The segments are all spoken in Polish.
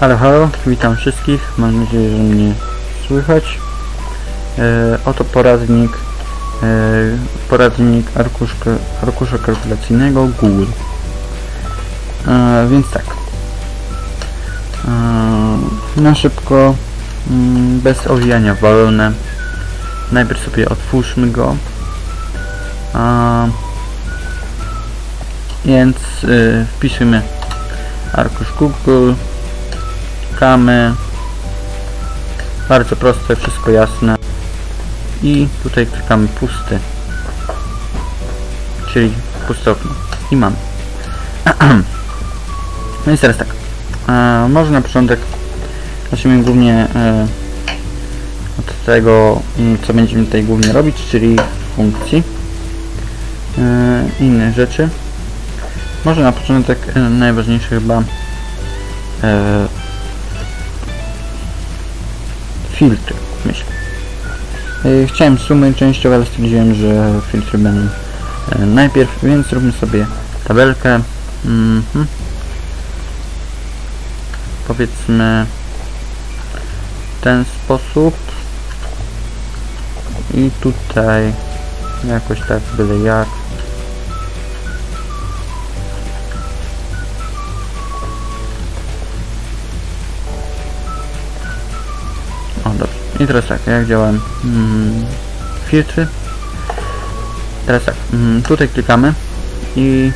Halo, halo, witam wszystkich. Mam nadzieję, że mnie słychać. E, oto poradnik, e, poradnik arkuszka, arkusza kalkulacyjnego Google. E, więc tak. E, na szybko, mm, bez owijania w. Najpierw sobie otwórzmy go. A, więc y, wpisujmy arkusz Google klikamy bardzo proste, wszystko jasne. I tutaj klikamy pusty. Czyli puste okno i mam. No i teraz tak. E, może na początek zacznijmy głównie e, od tego mm, co będziemy tutaj głównie robić czyli funkcji. E, inne rzeczy. Może na początek e, najważniejsze chyba e, filtry, myślę. E, Chciałem sumy częściowe, ale stwierdziłem, że filtry będą e, najpierw, więc zróbmy sobie tabelkę. Mhm. Powiedzmy w ten sposób. I tutaj jakoś tak byle jak. I teraz tak, jak działałem mm, filtry. Teraz tak, mm, tutaj klikamy i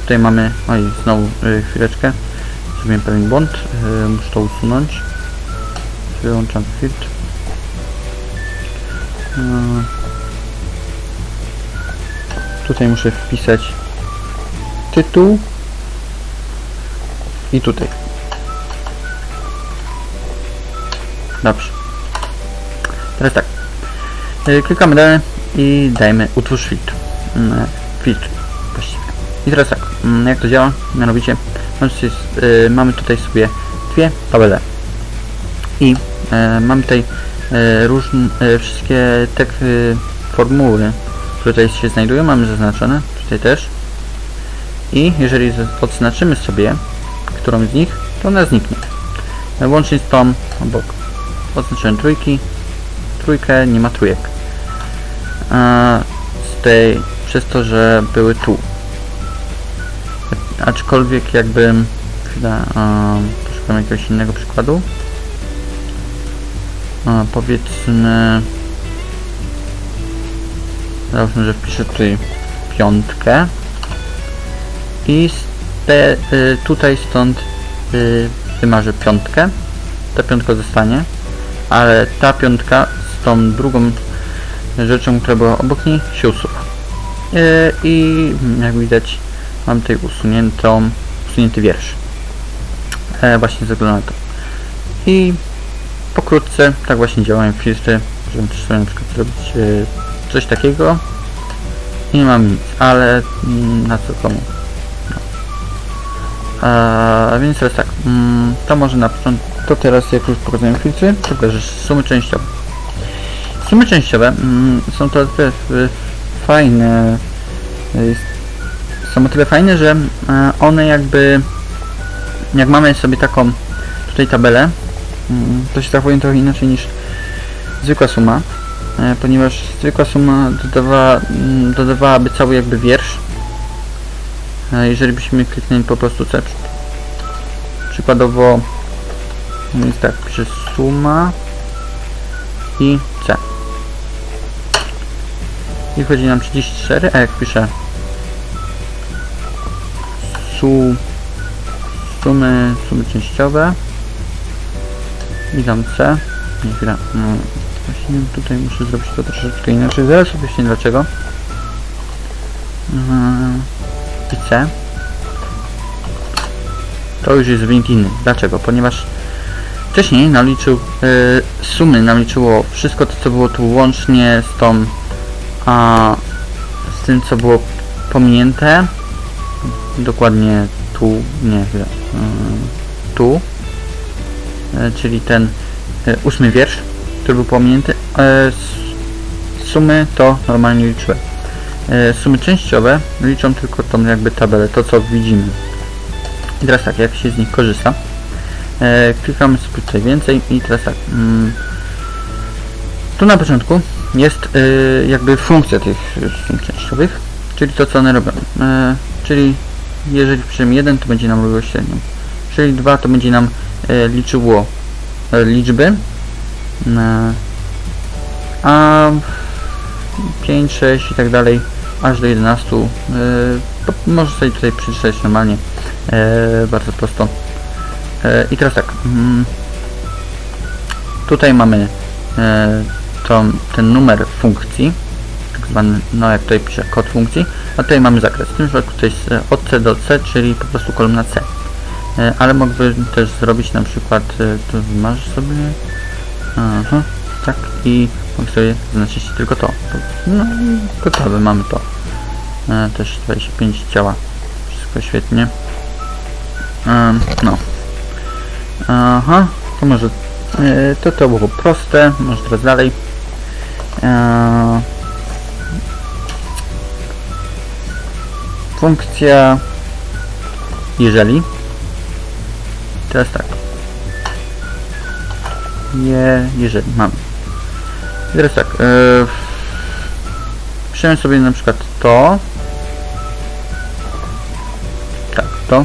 tutaj mamy, oj, znowu y, chwileczkę, zrobiłem pewien błąd, y, muszę to usunąć. Wyłączam filtr. Y, tutaj muszę wpisać tytuł i tutaj. Dobrze. Teraz tak. Y, Klikamy dalej i dajmy utwórz filtr. Mm, Filtr właściwie. I teraz tak, mm, jak to działa? Mianowicie y, mamy tutaj sobie dwie tabele. I y, mamy tutaj różne, wszystkie te formuły, które tutaj się znajdują, mamy zaznaczone, tutaj też. I jeżeli odznaczymy sobie którą z nich, to ona zniknie. Łącznie z tą obok. Oznaczyłem trójki, trójkę, nie ma trójek. A z tej, przez to, że były tu. Aczkolwiek jakby, chwila, a, poszukam jakiegoś innego przykładu. A, powiedzmy, załóżmy, że wpiszę tutaj piątkę i te, y, tutaj stąd y, wymarzę piątkę. Ta piątka zostanie ale ta piątka tą drugą rzeczą, która była obok niej się usuwa. Yy, I jak widać mam tutaj usuniętą, usunięty wiersz. E, właśnie względu na to. I pokrótce tak właśnie działają filtry. Możemy też sobie na przykład zrobić e, coś takiego i nie mam nic, ale mm, na co komu. No. A więc teraz tak, mm, to może na początku, to teraz jak już pokazuję filtry, to pokażę sumy częściowe. Sumy częściowe mm, są to tyle f- fajne, jest, są o tyle fajne, że e, one jakby, jak mamy sobie taką tutaj tabelę, mm, to się zachowują trochę inaczej niż zwykła suma, e, ponieważ zwykła suma dodawała, mm, dodawałaby cały jakby wiersz, E, jeżeli byśmy kliknęli po prostu C, przy- przykładowo jest tak, piszę suma i. I wchodzi nam 34, a jak piszę su, sumy, sumy częściowe i dam C. Nie, chwila. No, właśnie tutaj muszę zrobić to troszeczkę inaczej. Zaraz objaśnię dlaczego. Mhm i C to już jest wynik inny. Dlaczego? Ponieważ wcześniej naliczył y, sumy naliczyło wszystko to co było tu łącznie z tą a z tym co było pominięte dokładnie tu nie chwilę, y, tu y, czyli ten y, ósmy wiersz który był pominięty s- sumy to normalnie liczyły E, sumy częściowe liczą tylko tą jakby tabelę, to co widzimy. I teraz tak, jak się z nich korzysta, E, klikamy sobie tutaj więcej i teraz tak. Mm, tu na początku jest e, jakby funkcja tych stron częściowych, czyli to co one robią. E, czyli jeżeli wpiszemy 1 to będzie nam robiło średnią. Czyli 2 to będzie nam e, liczyło e, liczby. E, a 5, 6 i tak dalej aż do 11 e, to możesz sobie tutaj przeczytać normalnie e, bardzo prosto e, i teraz tak mm, tutaj mamy e, to, ten numer funkcji tak zwany, no jak tutaj piszę kod funkcji a tutaj mamy zakres, w tym przypadku to jest od C do C, czyli po prostu kolumna C. E, ale mógłbym też zrobić na przykład e, to masz sobie? Aha, tak i mogę sobie zaznaczyć tylko to. No i gotowe mamy to. E, też 25 działa. Wszystko świetnie. No. Aha to może to to było proste. Może teraz dalej e, funkcja jeżeli teraz tak je, jeżeli mamy i teraz tak e, sobie na przykład to. Tak, to.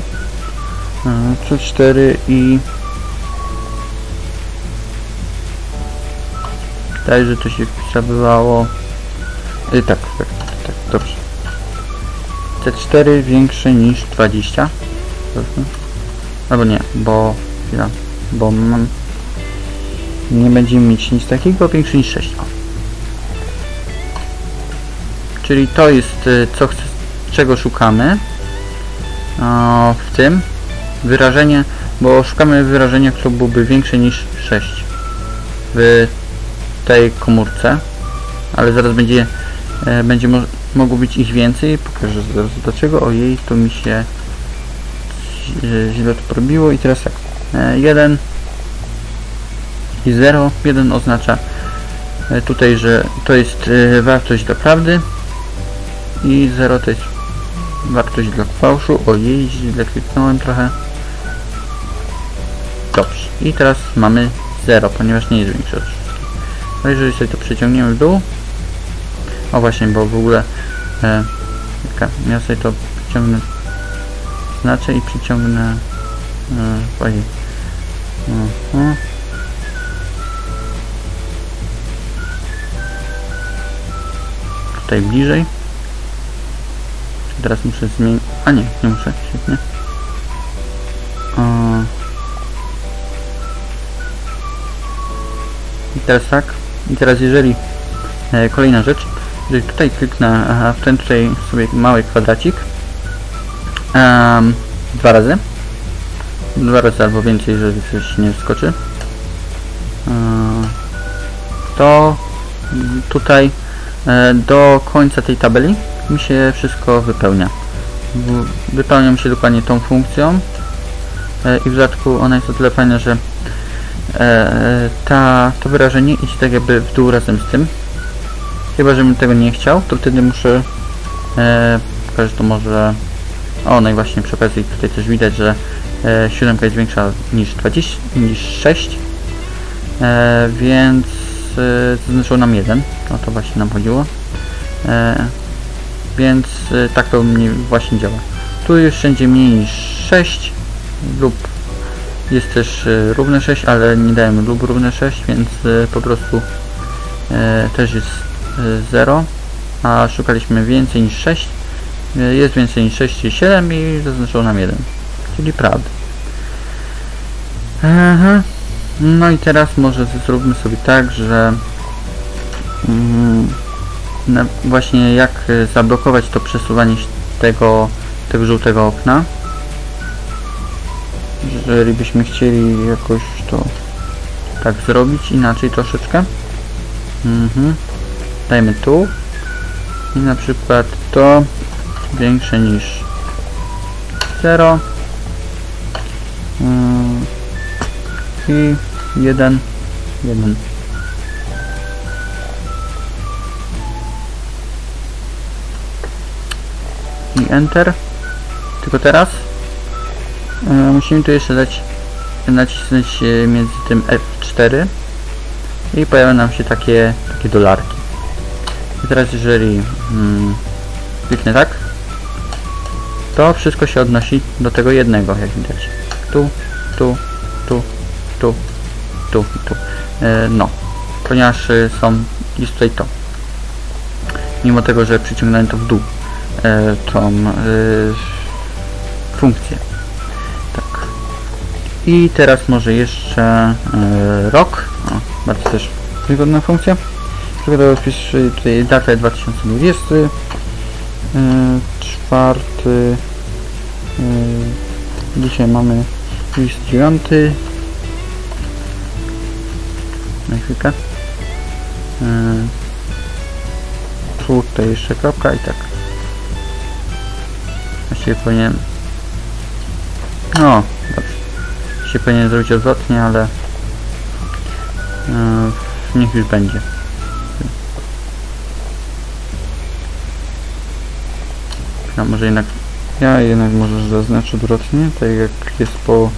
3, 4 i... Wydaje, że to się wpisywało... Y, tak, tak, tak, dobrze. C4 większe niż 20. Dobrze. Albo nie, bo... Chwila, bo mam... Nie będziemy mieć nic takiego większe niż 6. O. Czyli to jest y, co chce, czego szukamy o, w tym wyrażenie, bo szukamy wyrażenia, które byłoby większe niż 6 w tej komórce, ale zaraz będzie e, będzie mo mogło być ich więcej, pokażę zaraz dlaczego, ojej, to mi się e, źle to porobiło i teraz tak, e, 1 i 0, 1 oznacza e, tutaj, że to jest e, wartość do prawdy, i 0 to jest wartość dla fałszu. Ojej, źle kliknąłem trochę. Dobrze. I teraz mamy 0, ponieważ nie jest wszystkich. No jeżeli sobie to przeciągniemy w dół. O właśnie, bo w ogóle e, ja sobie to przyciągnę znaczę i przyciągnę e. Tutaj bliżej. Teraz muszę zmienić... A nie, nie muszę, świetnie. I teraz tak. I teraz jeżeli... E, kolejna rzecz. Jeżeli tutaj kliknę aha, w ten tutaj sobie mały kwadracik. Um, dwa razy. Dwa razy albo więcej, jeżeli coś nie wskoczy. E, to tutaj e, do końca tej tabeli mi się wszystko wypełnia. Wypełnia mi się dokładnie tą funkcją e, i w dodatku ona jest o tyle fajna, że ta, to wyrażenie idzie tak jakby w dół razem z tym. Chyba, żebym tego nie chciał, to wtedy muszę e, pokażę to może o, no i właśnie przy okazji tutaj też widać, że e, 7 jest większa niż 20, niż 6 e, więc e, zaznaczyło nam 1 o to właśnie nam chodziło e, więc y, tak to mniej właśnie działa. Tu jest wszędzie mniej niż 6 lub jest też y, równe 6, ale nie dajemy lub równe 6, więc y, po prostu y, też jest y, 0, a szukaliśmy więcej niż 6. Y, jest więcej niż 6 i 7 i zaznaczyło nam 1, czyli prawda. No i teraz może zróbmy sobie tak, że mm, właśnie jak zablokować to przesuwanie tego, tego żółtego okna. Jeżeli byśmy chcieli jakoś to tak zrobić inaczej troszeczkę. Mhm. Dajmy tu. I na przykład to większe niż 0. Mm. I 1. 1. i Enter. Tylko teraz musimy tu jeszcze dać nacisnąć e, między tym F4 i pojawią nam się takie, takie dolarki. I teraz jeżeli mm, kliknę tak, to wszystko się odnosi do tego jednego, jak widać. Tu, tu, tu, tu, tu, tu. E, no, ponieważ e, są, jest tutaj to. Mimo tego, że przyciągnąłem to w dół, e, tą e, funkcję. I teraz może jeszcze e, rok. O, bardzo też wygodna funkcja. Przykładowo wpisz tutaj datę 2020, e, czwarty, e, dzisiaj mamy 29, na chwilkę. E, tutaj jeszcze kropka i tak. Właściwie powinien... No, Się powinien zrobić odwrotnie, ale... e, niech już będzie. Może jednak... Ja jednak może zaznaczę odwrotnie, tak jak jest po...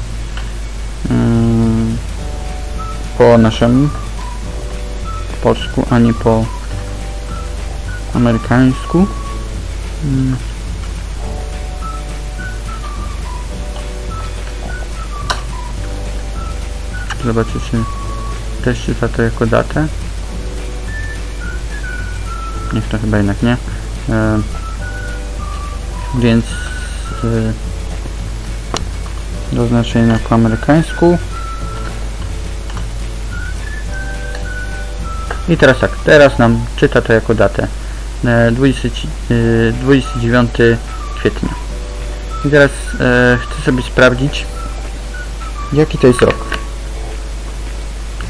mm, po naszemu po polsku, a nie po amerykańsku. Mm. Zobaczę, czy też czyta to jako datę. Niech to chyba jednak nie. E, więc e, zaznaczę jednak po amerykańsku. I teraz tak, teraz nam czyta to jako datę. E, 20, e, 29 kwietnia. I teraz e, chcę sobie sprawdzić, jaki to jest rok.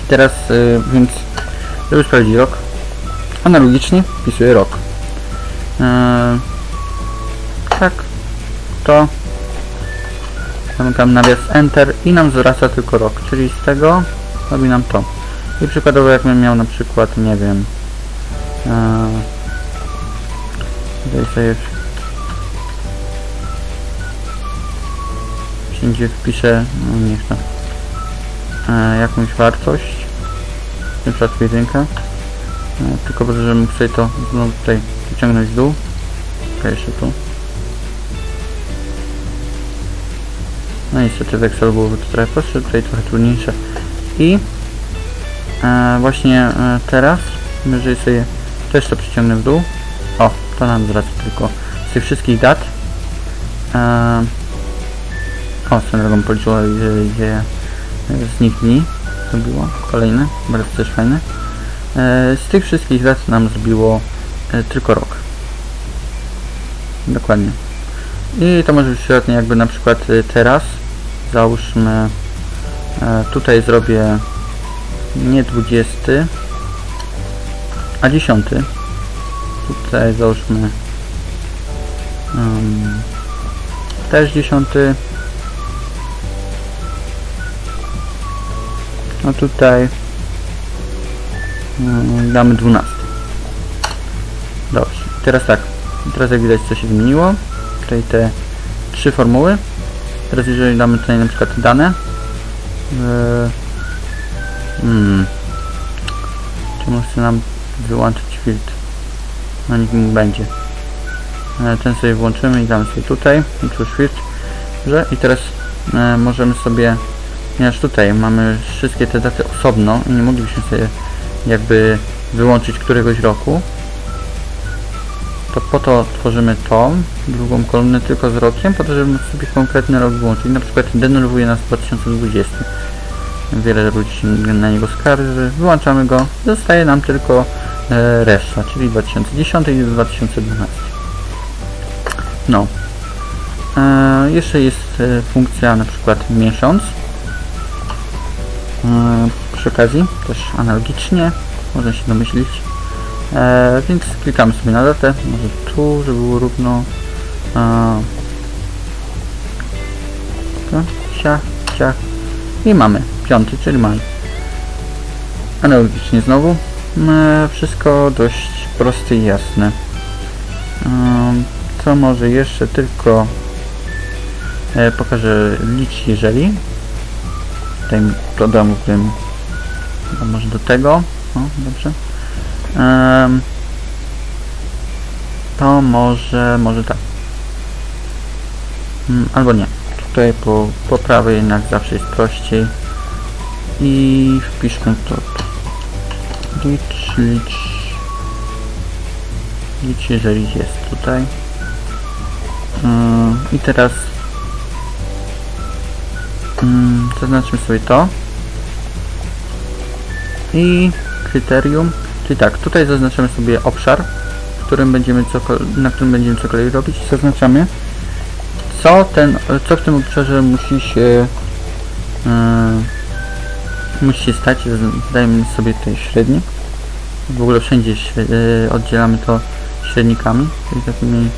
Teraz, e, więc, żeby sprawdzić rok, analogicznie wpisuję rok. E, tak, to zamykam nawias Enter i nam zwraca tylko rok, czyli z tego robi nam to. I przykładowo jakbym miał na przykład, nie wiem, tutaj sobie wszędzie wpiszę, no niech to, e, jakąś wartość, przypadku jedynka, e, tylko to, żebym mógł sobie to znowu tutaj wyciągnąć w dół, ok, jeszcze tu. No niestety w Excel byłoby to trochę prostsze, tutaj trochę trudniejsze. I e, właśnie e, teraz, jeżeli sobie też to przyciągnę w dół, o, to nam zwraca tylko z tych wszystkich dat. E, o, swoją drogą policzyło, ile, ile z nich dni zrobiło. Kolejne, bardzo też fajne. E, z tych wszystkich dat nam zrobiło e, tylko rok. Dokładnie. I to może być przydatne jakby na przykład e, teraz załóżmy tutaj zrobię nie 20 a 10 tutaj załóżmy um, też 10 no tutaj um, damy 12 dobrze teraz tak teraz jak widać co się zmieniło tutaj te trzy formuły teraz jeżeli damy tutaj na przykład dane yy, Hmm. Czemu chce nam wyłączyć filtr? No nikt nie będzie. E, Ten sobie włączymy i damy sobie tutaj. Utwórz filtr. Że i teraz e, możemy sobie, ponieważ tutaj mamy wszystkie te daty osobno i nie moglibyśmy sobie jakby wyłączyć któregoś roku, to po to tworzymy tą drugą kolumnę tylko z rokiem, po to, żeby sobie konkretny rok wyłączyć. Na przykład denerwuje nas 2020 wiele ludzi się na niego skarży, wyłączamy go, zostaje nam tylko e, reszta, czyli 2010 i 2012. No. E, jeszcze jest e, funkcja na przykład miesiąc. E, przy okazji też analogicznie, można się domyślić. E, więc klikamy sobie na datę, może tu, żeby było równo. E, to, cia, cia. I mamy piąty, czyli maj. Analogicznie znowu. E, wszystko dość proste i jasne. E, co może jeszcze tylko e, pokażę licz jeżeli. Tutaj programu, w którym a może do tego, o, dobrze. Em, to może, może tak. Mm, Albo nie. Tutaj po, po prawej jednak zawsze jest prościej. I wpiszmy to. Licz, licz. Licz, jeżeli jest tutaj. Mm, I teraz mm, zaznaczmy sobie to. I kryterium, czyli tak, tutaj zaznaczamy sobie obszar, w którym będziemy cokol- na którym będziemy cokolwiek robić. Zaznaczamy, co, ten, co w tym obszarze musi się yy, musi się stać. Dajmy sobie tutaj średnik. W ogóle wszędzie yy, oddzielamy to średnikami, czyli takimi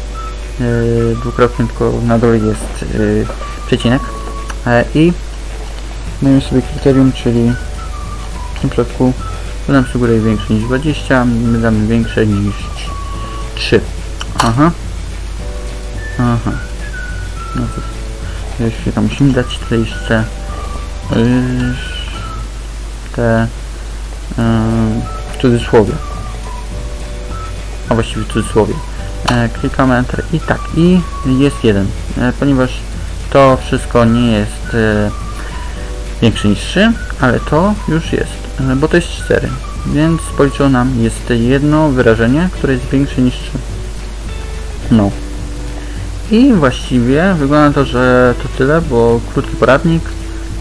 yy, dwukrotnie, tylko na dole jest yy, przecinek. E, I dajemy sobie kryterium, czyli w tym przypadku to nam sugeruje większe niż 20, my damy większe niż 3. Aha. Aha. No to już chwilę musimy dać tutaj jeszcze yy, te yy, w cudzysłowie. A właściwie w cudzysłowie. E, klikamy Enter i tak, i jest jeden. E, ponieważ to wszystko nie jest e, większe niż 3, ale to już jest, e, bo to jest 4, więc policzyło nam jest jedno wyrażenie, które jest większe niż 3. No. I właściwie wygląda to, że to tyle, bo krótki poradnik,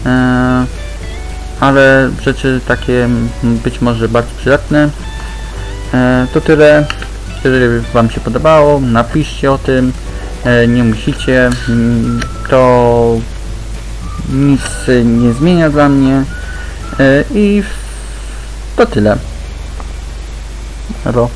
e, ale rzeczy takie być może bardzo przydatne. E, to tyle. Jeżeli Wam się podobało, napiszcie o tym. E, nie musicie. mm, To nic nie zmienia dla mnie. E, I to tyle. Elo.